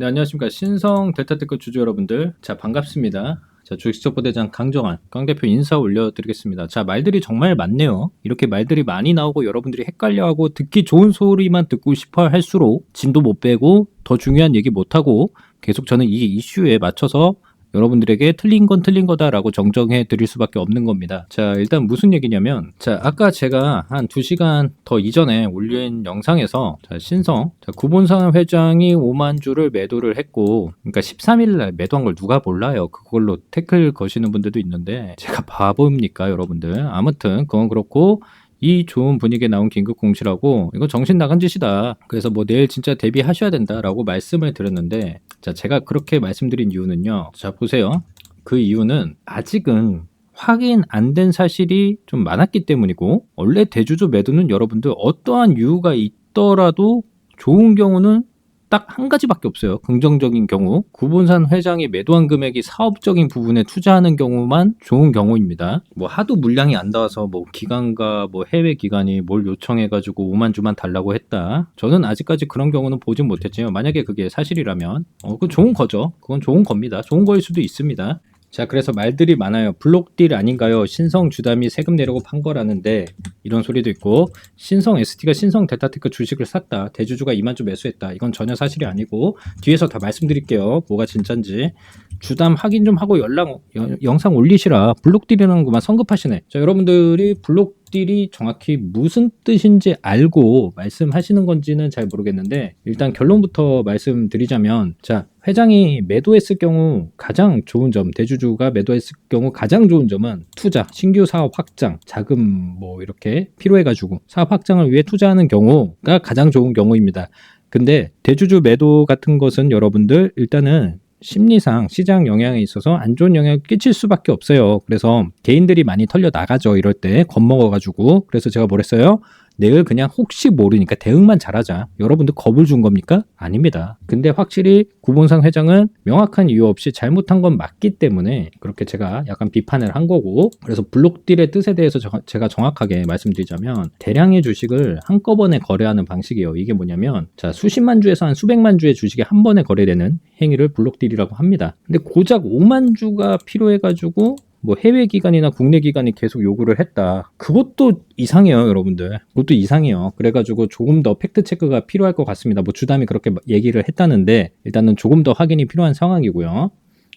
네, 안녕하십니까. 신성 델타테크 주주 여러분들. 자, 반갑습니다. 자, 주식적보대장 강정환, 강 대표 인사 올려드리겠습니다. 자, 말들이 정말 많네요. 이렇게 말들이 많이 나오고 여러분들이 헷갈려하고 듣기 좋은 소리만 듣고 싶어 할수록 진도 못 빼고 더 중요한 얘기 못하고 계속 저는 이 이슈에 맞춰서 여러분들에게 틀린 건 틀린 거다라고 정정해 드릴 수밖에 없는 겁니다. 자, 일단 무슨 얘기냐면, 자, 아까 제가 한 2시간 더 이전에 올린 영상에서, 자, 신성, 자, 구본산 회장이 5만 주를 매도를 했고, 그러니까 13일 날 매도한 걸 누가 몰라요. 그걸로 태클 거시는 분들도 있는데, 제가 바보입니까, 여러분들? 아무튼, 그건 그렇고, 이 좋은 분위기에 나온 긴급 공시라고 이거 정신 나간 짓이다. 그래서 뭐 내일 진짜 대비하셔야 된다라고 말씀을 드렸는데 자 제가 그렇게 말씀드린 이유는요. 자 보세요. 그 이유는 아직은 확인 안 된 사실이 좀 많았기 때문이고 원래 대주주 매도는 여러분들 어떠한 이유가 있더라도 좋은 경우는 딱 한 가지밖에 없어요. 긍정적인 경우. 구본산 회장이 매도한 금액이 사업적인 부분에 투자하는 경우만 좋은 경우입니다. 뭐 하도 물량이 안 나와서 뭐 기관과 뭐 해외 기관이 뭘 요청해가지고 5만 주만 달라고 했다. 저는 아직까지 그런 경우는 보진 못했지만 만약에 그게 사실이라면 어, 그건 좋은 거죠. 그건 좋은 겁니다. 좋은 거일 수도 있습니다. 자, 그래서 말들이 많아요. 블록딜 아닌가요? 신성 주담이 세금 내려고 판 거라는데 이런 소리도 있고 신성 ST가 신성 델타테크 주식을 샀다. 대주주가 2만 주 매수했다. 이건 전혀 사실이 아니고 뒤에서 다 말씀드릴게요. 뭐가 진짠지. 주담 확인 좀 하고 연락 여- 영상 올리시라. 블록딜이라는 것만 성급하시네. 자, 여러분들이 블록 딜이 정확히 무슨 뜻인지 알고 말씀하시는 건지는 잘 모르겠는데 일단 결론부터 말씀드리자면 자, 회장이 매도했을 경우 가장 좋은 점, 대주주가 매도했을 경우 가장 좋은 점은 투자, 신규 사업 확장, 자금 뭐 이렇게 필요해가지고 사업 확장을 위해 투자하는 경우가 가장 좋은 경우입니다. 근데 대주주 매도 같은 것은 여러분들 일단은 심리상 시장 영향에 있어서 안 좋은 영향을 끼칠 수밖에 없어요. 그래서 개인들이 많이 털려 나가죠. 이럴 때 겁먹어가지고. 그래서 제가 뭐랬어요? 내일 그냥 혹시 모르니까 대응만 잘하자. 여러분들 겁을 준 겁니까? 아닙니다. 근데 확실히 구본상 회장은 명확한 이유 없이 잘못한 건 맞기 때문에 그렇게 제가 약간 비판을 한 거고 그래서 블록딜의 뜻에 대해서 저- 제가 정확하게 말씀드리자면 대량의 주식을 한꺼번에 거래하는 방식이에요. 이게 뭐냐면 자 수십만 주에서 한 수백만 주의 주식이 한 번에 거래되는 행위를 블록딜이라고 합니다. 근데 고작 5만 주가 필요해가지고 뭐 해외 기관이나 국내 기관이 계속 요구를 했다. 그것도 이상해요, 여러분들. 그것도 이상해요. 그래가지고 조금 더 팩트 체크가 필요할 것 같습니다. 뭐 주담이 그렇게 얘기를 했다는데 일단은 조금 더 확인이 필요한 상황이고요.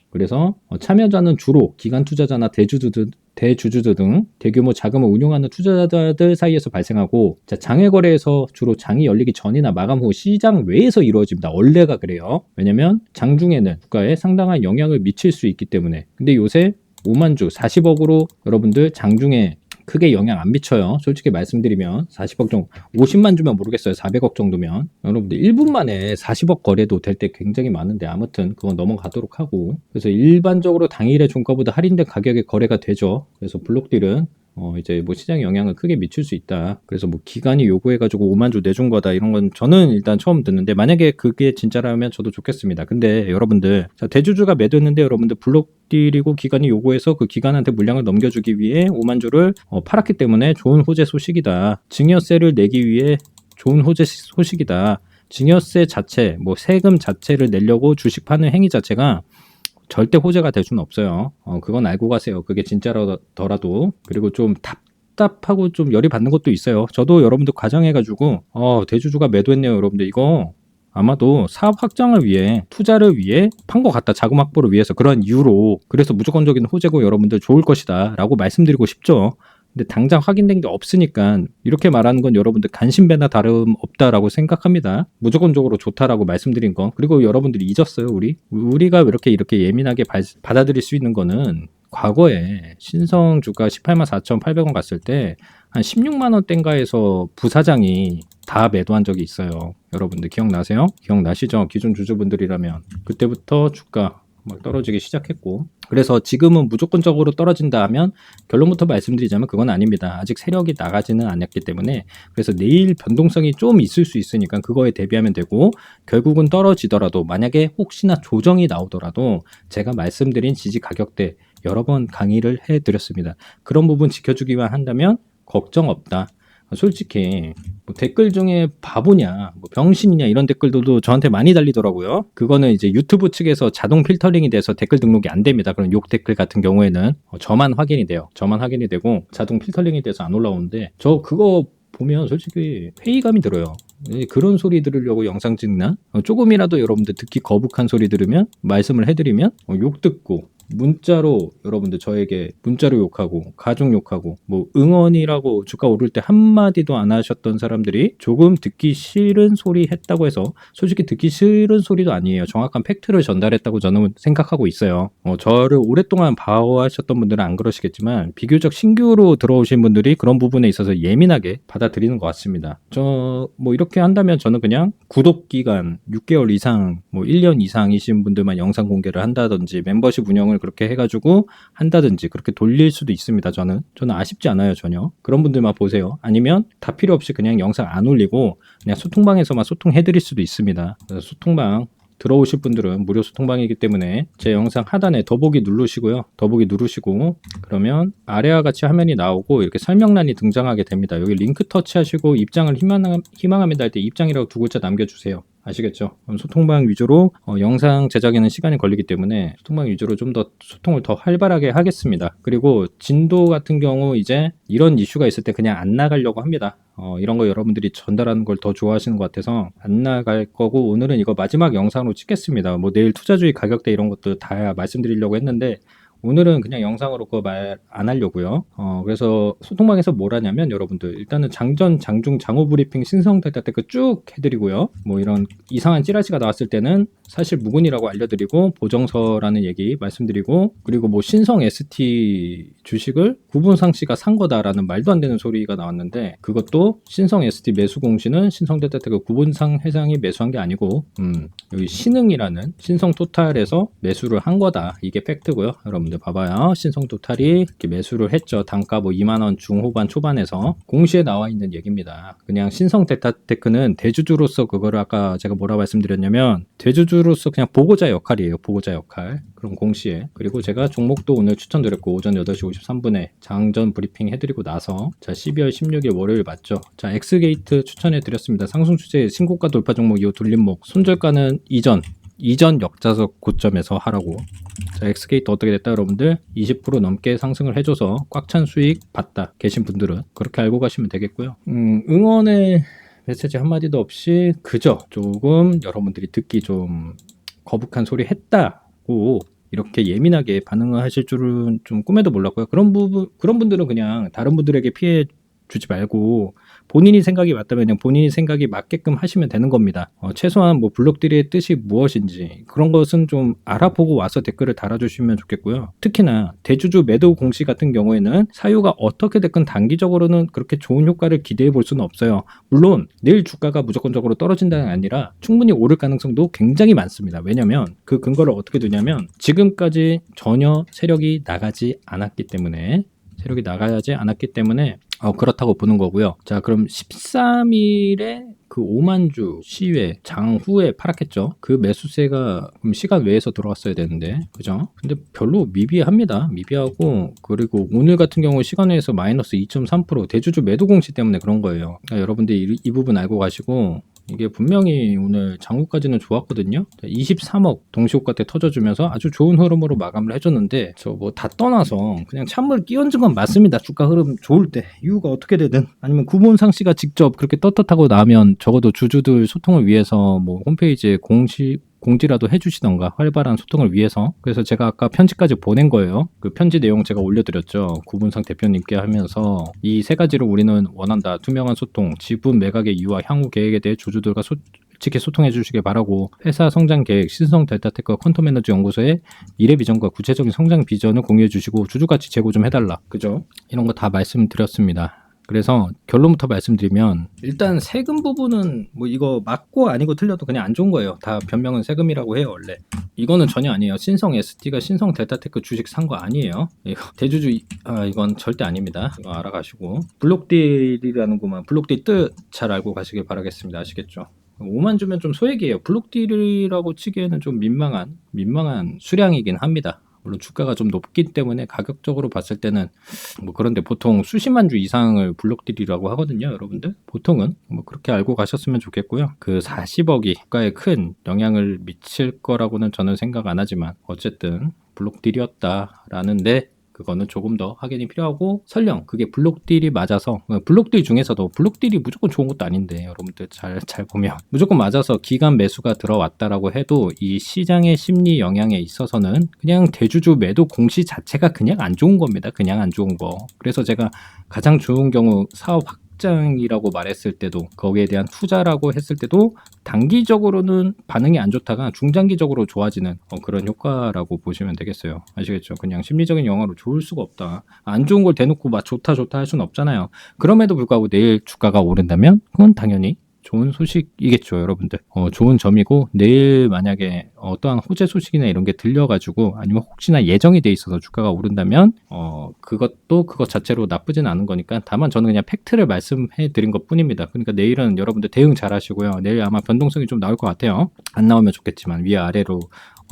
그래서 어, 참여자는 주로 기관 투자자나 대주주들 대주주들 등 대규모 자금을 운용하는 투자자들 사이에서 발생하고 자, 장외 거래에서 주로 장이 열리기 전이나 마감 후 시장 외에서 이루어집니다. 원래가 그래요. 왜냐면 장 중에는 국가에 상당한 영향을 미칠 수 있기 때문에. 근데 요새 5만 주 40억으로 여러분들 장중에 크게 영향 안 미쳐요. 솔직히 말씀드리면 40억 정도, 50만 주면 모르겠어요. 400억 정도면 여러분들 1분 만에 40억 거래도 될 때 굉장히 많은데 아무튼 그건 넘어가도록 하고 그래서 일반적으로 당일의 종가보다 할인된 가격에 거래가 되죠. 그래서 블록딜은 어 이제 뭐 시장 영향을 크게 미칠 수 있다. 그래서 뭐 기관이 요구해가지고 5만 주 내준 거다 이런 건 저는 일단 처음 듣는데 만약에 그게 진짜라면 저도 좋겠습니다. 근데 여러분들 자, 대주주가 매도했는데 여러분들 블록 딜이고 기관이 요구해서 그 기관한테 물량을 넘겨주기 위해 5만 주를 어, 팔았기 때문에 좋은 호재 소식이다. 증여세를 내기 위해 좋은 호재 소식이다. 증여세 자체, 뭐 세금 자체를 내려고 주식 파는 행위 자체가 절대 호재가 될 수는 없어요. 어, 그건 알고 가세요. 그게 진짜라더라도. 그리고 좀 답답하고 좀 열이 받는 것도 있어요. 저도 여러분들 과정해가지고, 어, 대주주가 매도했네요. 여러분들 이거 아마도 사업 확장을 위해 투자를 위해 판 것 같다 자금 확보를 위해서 그런 이유로 그래서 무조건적인 호재고 여러분들 좋을 것이다 라고 말씀드리고 싶죠 근데 당장 확인된 게 없으니까 이렇게 말하는 건 여러분들 간신배나 다름 없다라고 생각합니다. 무조건적으로 좋다라고 말씀드린 거. 그리고 여러분들이 잊었어요, 우리. 우리가 이렇게 이렇게 예민하게 바- 받아들일 수 있는 거는 과거에 신성 주가 18만 4,800원 갔을 때 한 16만 원대인가에서 부사장이 다 매도한 적이 있어요. 여러분들 기억나세요? 기억나시죠? 기존 주주분들이라면 그때부터 주가 막 떨어지기 시작했고 그래서 지금은 무조건적으로 떨어진다 하면 결론부터 말씀드리자면 그건 아닙니다. 아직 세력이 나가지는 않았기 때문에 그래서 내일 변동성이 좀 있을 수 있으니까 그거에 대비하면 되고 결국은 떨어지더라도 만약에 혹시나 조정이 나오더라도 제가 말씀드린 지지 가격대 여러 번 강의를 해드렸습니다. 그런 부분 지켜주기만 한다면 걱정 없다. 솔직히 뭐 댓글 중에 바보냐, 뭐 병신이냐 이런 댓글도 저한테 많이 달리더라고요. 그거는 이제 유튜브 측에서 자동 필터링이 돼서 댓글 등록이 안 됩니다. 그런 욕 댓글 같은 경우에는 어, 저만 확인이 돼요. 저만 확인이 되고 자동 필터링이 돼서 안 올라오는데 저 그거 보면 솔직히 회의감이 들어요. 이 그런 소리 들으려고 영상 찍나? 어, 조금이라도 여러분들 듣기 거북한 소리 들으면 말씀을 해드리면 어, 욕 듣고 문자로 여러분들 저에게 문자로 욕하고 가족 욕하고 뭐 응원이라고 주가 오를 때 한마디도 안 하셨던 사람들이 조금 듣기 싫은 소리 했다고 해서 솔직히 듣기 싫은 소리도 아니에요. 정확한 팩트를 전달했다고 저는 생각하고 있어요. 어, 저를 오랫동안 봐오하셨던 분들은 안 그러시겠지만 비교적 신규로 들어오신 분들이 그런 부분에 있어서 예민하게 받아들이는 것 같습니다. 저 뭐 이렇게 한다면 저는 그냥 구독 기간 6개월 이상 뭐 1년 이상이신 분들만 영상 공개를 한다든지 멤버십 운영을 그렇게 해가지고 한다든지 그렇게 돌릴 수도 있습니다. 저는 저는 아쉽지 않아요 전혀 그런 분들만 보세요. 아니면 다 필요 없이 그냥 영상 안 올리고 그냥 소통방에서만 소통해드릴 수도 있습니다. 소통방 들어오실 분들은 무료 소통방이기 때문에 제 영상 하단에 더보기 누르시고요. 더보기 누르시고 그러면 아래와 같이 화면이 나오고 이렇게 설명란이 등장하게 됩니다. 여기 링크 터치하시고 입장을 희망, 희망합니다 할 때 입장이라고 두 글자 남겨주세요. 아시겠죠? 그럼 소통방 위주로 어, 영상 제작에는 시간이 걸리기 때문에 소통방 위주로 좀 더 소통을 더 활발하게 하겠습니다. 그리고 진도 같은 경우 이제 이런 이슈가 있을 때 그냥 안 나가려고 합니다. 어, 이런 거 여러분들이 전달하는 걸 더 좋아하시는 것 같아서 안 나갈 거고 오늘은 이거 마지막 영상으로 찍겠습니다. 뭐 내일 투자주의 가격대 이런 것도 다 말씀드리려고 했는데 오늘은 그냥 영상으로 그거 말 안 하려고요. 어, 그래서 소통방에서 뭘 하냐면 여러분들 일단은 장전, 장중, 장호 브리핑 신성 데이터 테크 쭉 해드리고요. 뭐 이런 이상한 찌라시가 나왔을 때는 사실 무근이라고 알려드리고 보정서라는 얘기 말씀드리고 그리고 뭐 신성 ST 주식을 구분상 씨가 산 거다라는 말도 안 되는 소리가 나왔는데 그것도 신성 ST 매수 공시는 신성 데이터 테크 구분상 회장이 매수한 게 아니고 음, 여기 신흥이라는 신성 토탈에서 매수를 한 거다. 이게 팩트고요. 여러분들 봐봐요. 신성 토탈이 이렇게 매수를 했죠. 단가 뭐 2만 원 중후반 초반에서 공시에 나와 있는 얘기입니다. 그냥 신성 데이터테크는 대주주로서 그거를 아까 제가 뭐라 말씀드렸냐면 대주주로서 그냥 보고자 역할이에요. 보고자 역할. 그런 공시에 그리고 제가 종목도 오늘 추천드렸고 오전 8시 53분에 장전 브리핑 해드리고 나서 자 12월 16일 월요일 맞죠 자 엑스게이트 추천해드렸습니다 상승 추세 신고가 돌파 종목 이후 돌림목 손절가는 이전 이전 역자석 고점에서 하라고. 자 엑스게이트 어떻게 됐다 여러분들? 20% 넘게 상승을 해줘서 꽉 찬 수익 봤다 계신 분들은. 그렇게 알고 가시면 되겠고요. 음, 응원의 메시지 한마디도 없이 그저 조금 여러분들이 듣기 좀 거북한 소리 했다고 이렇게 예민하게 반응을 하실 줄은 좀 꿈에도 몰랐고요. 그런 부분 그런 분들은 그냥 다른 분들에게 피해 주지 말고 본인이 생각이 맞다면 그냥 본인이 생각이 맞게끔 하시면 되는 겁니다. 어, 최소한 뭐 블록들의 뜻이 무엇인지 그런 것은 좀 알아보고 와서 댓글을 달아주시면 좋겠고요. 특히나 대주주 매도 공시 같은 경우에는 사유가 어떻게 됐건 단기적으로는 그렇게 좋은 효과를 기대해 볼 수는 없어요. 물론 내일 주가가 무조건적으로 떨어진다는 게 아니라 충분히 오를 가능성도 굉장히 많습니다. 왜냐면 그 근거를 어떻게 두냐면 지금까지 전혀 세력이 나가지 않았기 때문에 세력이 나가지 않았기 때문에 어, 그렇다고 보는 거고요. 자, 그럼 13일에 그 5만 주 시외 장후에 팔았겠죠. 그 매수세가 그럼 시간 외에서 들어왔어야 되는데, 그죠? 근데 별로 미비합니다. 미비하고 그리고 오늘 같은 경우 시간 외에서 마이너스 2.3% 대주주 매도 공시 때문에 그런 거예요. 그러니까 여러분들 이, 이 부분 알고 가시고 이게 분명히 오늘 장구까지는 좋았거든요. 23억 동시호가 때 터져주면서 아주 좋은 흐름으로 마감을 해줬는데 저 뭐 다 떠나서 그냥 찬물 끼얹은 건 맞습니다. 주가 흐름 좋을 때 이유가 어떻게 되든 아니면 구본상 씨가 직접 그렇게 떳떳하고 나면 적어도 주주들 소통을 위해서 뭐 홈페이지에 공식 공지라도 해주시던가 활발한 소통을 위해서 그래서 제가 아까 편지까지 보낸 거예요 그 편지 내용 제가 올려드렸죠 구분상 대표님께 하면서 이 세 가지를 우리는 원한다 투명한 소통 지분 매각의 이유와 향후 계획에 대해 주주들과 소, 솔직히 소통해 주시길 바라고 회사 성장 계획, 신성 델타테크 컨텀 에너지 연구소의 미래 비전과 구체적인 성장 비전을 공유해 주시고 주주 가치 제고 좀 해달라. 그죠? 이런 거 다 말씀드렸습니다. 그래서 결론부터 말씀드리면 일단 세금 부분은 뭐 이거 맞고 아니고 틀려도 그냥 안 좋은 거예요. 다 변명은 세금이라고 해요 원래. 이거는 전혀 아니에요. 신성 ST가 신성 델타테크 주식 산 거 아니에요. 이거 대주주 아 이건 절대 아닙니다. 이거 알아가시고 블록딜이라는 것만 블록딜 뜻 잘 알고 가시길 바라겠습니다. 아시겠죠? 5만 주면 좀 소액이에요. 블록딜이라고 치기에는 좀 민망한 민망한 수량이긴 합니다. 물론 주가가 좀 높기 때문에 가격적으로 봤을 때는 뭐 그런데 보통 수십만 주 이상을 블록딜이라고 하거든요, 여러분들. 보통은 뭐 그렇게 알고 가셨으면 좋겠고요. 그 40억이 주가에 큰 영향을 미칠 거라고는 저는 생각 안 하지만 어쨌든 블록딜이었다라는데 그거는 조금 더 확인이 필요하고 설령 그게 블록딜이 맞아서 어, 블록딜 중에서도 블록딜이 무조건 좋은 것도 아닌데 여러분들 잘 잘 보면 무조건 맞아서 기간 매수가 들어왔다라고 해도 이 시장의 심리 영향에 있어서는 그냥 대주주 매도 공시 자체가 그냥 안 좋은 겁니다. 그냥 안 좋은 거. 그래서 제가 가장 좋은 경우 사업 확장이라고 말했을 때도 거기에 대한 투자라고 했을 때도 단기적으로는 반응이 안 좋다가 중장기적으로 좋아지는 어, 그런 효과라고 보시면 되겠어요. 아시겠죠? 그냥 심리적인 영화로 좋을 수가 없다. 안 좋은 걸 대놓고 막 좋다 좋다 할 수는 없잖아요. 그럼에도 불구하고 내일 주가가 오른다면 그건 당연히 좋은 소식이겠죠, 여러분들. 어, 좋은 점이고 내일 만약에 어떠한 호재 소식이나 이런 게 들려가지고 아니면 혹시나 예정이 돼 있어서 주가가 오른다면 어, 그것도 그것 자체로 나쁘진 않은 거니까 다만 저는 그냥 팩트를 말씀해 드린 것 뿐입니다. 그러니까 내일은 여러분들 대응 잘 하시고요. 내일 아마 변동성이 좀 나올 것 같아요. 안 나오면 좋겠지만 위 아래로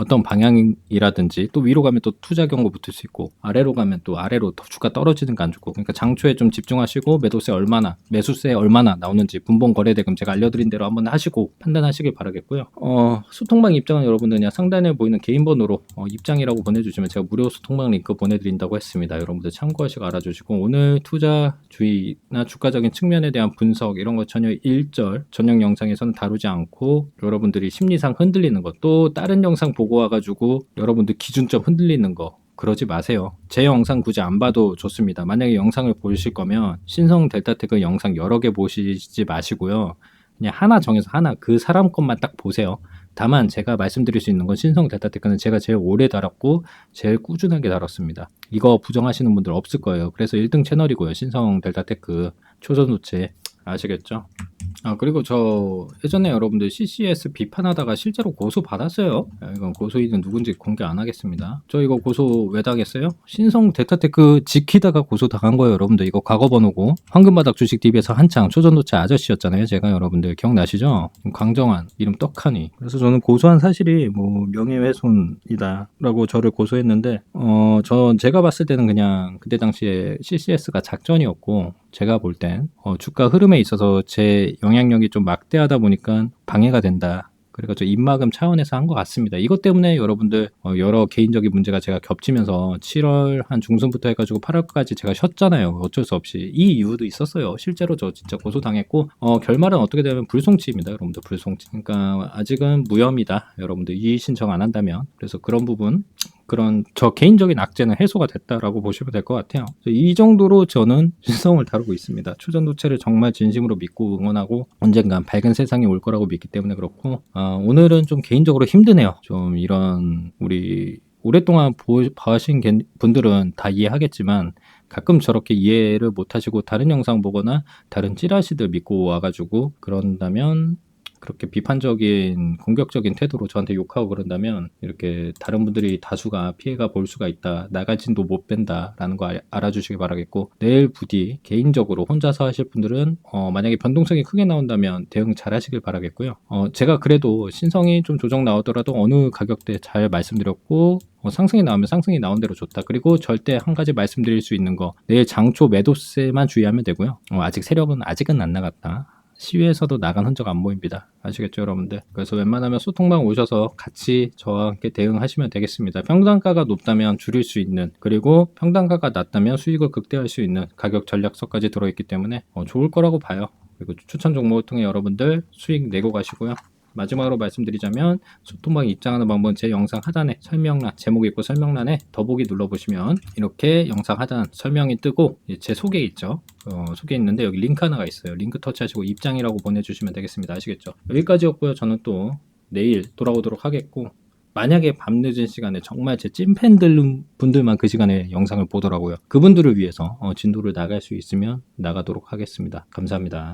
어떤 방향이라든지 또 위로 가면 또 투자 경고 붙을 수 있고 아래로 가면 또 아래로 더 주가 떨어지는 거안 좋고 그러니까 장초에 좀 집중하시고 매도세 얼마나 매수세 얼마나 나오는지 분봉 거래 대금 제가 알려드린 대로 한번 하시고 판단하시길 바라겠고요. 어, 소통방 입장은 여러분들 그냥 상단에 보이는 개인 번호로 어, 입장이라고 보내주시면 제가 무료 소통방 링크 보내드린다고 했습니다. 여러분들 참고하시고 알아주시고 오늘 투자 주의나 주가적인 측면에 대한 분석 이런 거 전혀 일절 전용 영상에서는 다루지 않고 여러분들이 심리상 흔들리는 것또 다른 영상 보고 와가지고 여러분들 기준점 흔들리는 거 그러지 마세요. 제 영상 굳이 안 봐도 좋습니다. 만약에 영상을 보실 거면 신성 델타테크 영상 여러 개 보시지 마시고요. 그냥 하나 정해서 하나 그 사람 것만 딱 보세요. 다만 제가 말씀드릴 수 있는 건 신성 델타테크는 제가 제일 오래 달았고 제일 꾸준하게 달았습니다. 이거 부정하시는 분들 없을 거예요. 그래서 1등 채널이고요. 신성 델타테크 초전도체 아시겠죠? 아 그리고 저 예전에 여러분들 CCS 비판하다가 실제로 고소 받았어요. 아, 이건 고소인은 누군지 공개 안 하겠습니다. 저 이거 고소 왜 당했어요? 신성 데타테크 지키다가 고소 당한 거예요, 여러분들. 이거 과거 번호고 황금바닥 주식 DB에서 한창 초전도체 아저씨였잖아요. 제가 여러분들 기억나시죠? 강정환 이름 떡하니. 그래서 저는 고소한 사실이 뭐 명예훼손이다라고 저를 고소했는데 어저 제가 봤을 때는 그냥 그때 당시에 CCS가 작전이었고 제가 볼 땐 어, 주가 흐름에 있어서 제 영향력이 좀 막대하다 보니까 방해가 된다. 그래가지고 입막음 차원에서 한 것 같습니다. 이것 때문에 여러분들 어, 여러 개인적인 문제가 제가 겹치면서 7월 한 중순부터 해가지고 8월까지 제가 쉬었잖아요. 어쩔 수 없이 이 이유도 있었어요. 실제로 저 진짜 고소당했고 어, 결말은 어떻게 되면 불송치입니다. 여러분들 불송치. 그러니까 아직은 무혐의다. 여러분들 이의 신청 안 한다면 그래서 그런 부분 그런 저 개인적인 악재는 해소가 됐다라고 보시면 될 것 같아요. 이 정도로 저는 신성을 다루고 있습니다. 초전도체를 정말 진심으로 믿고 응원하고 언젠간 밝은 세상이 올 거라고 믿기 때문에 그렇고 어, 오늘은 좀 개인적으로 힘드네요. 좀 이런 우리 오랫동안 보, 봐하신 분들은 다 이해하겠지만 가끔 저렇게 이해를 못하시고 다른 영상 보거나 다른 찌라시들 믿고 와가지고 그런다면 그렇게 비판적인 공격적인 태도로 저한테 욕하고 그런다면 이렇게 다른 분들이 다수가 피해가 볼 수가 있다 나갈진도 못 뺀다라는 거 알아주시기 바라겠고 내일 부디 개인적으로 혼자서 하실 분들은 어, 만약에 변동성이 크게 나온다면 대응 잘 하시길 바라겠고요 어, 제가 그래도 신성이 좀 조정 나오더라도 어느 가격대 잘 말씀드렸고 어, 상승이 나오면 상승이 나온 대로 좋다. 그리고 절대 한 가지 말씀드릴 수 있는 거 내일 장초 매도세만 주의하면 되고요. 어, 아직 세력은 아직은 안 나갔다. 시위에서도 나간 흔적 안 보입니다. 아시겠죠, 여러분들? 그래서 웬만하면 소통방 오셔서 같이 저와 함께 대응하시면 되겠습니다. 평단가가 높다면 줄일 수 있는, 그리고 평단가가 낮다면 수익을 극대화할 수 있는 가격 전략서까지 들어있기 때문에 어, 좋을 거라고 봐요. 그리고 추천 종목을 통해 여러분들 수익 내고 가시고요. 마지막으로 말씀드리자면 소통방 입장하는 방법은 제 영상 하단에 설명란 제목 있고 설명란에 더보기 눌러보시면 이렇게 영상 하단 설명이 뜨고 제 소개 있죠 어, 소개 있는데 여기 링크 하나가 있어요 링크 터치하시고 입장이라고 보내주시면 되겠습니다 아시겠죠 여기까지였고요 저는 또 내일 돌아오도록 하겠고 만약에 밤늦은 시간에 정말 제 찐팬들 분들만 그 시간에 영상을 보더라고요. 그분들을 위해서 어, 진도를 나갈 수 있으면 나가도록 하겠습니다. 감사합니다.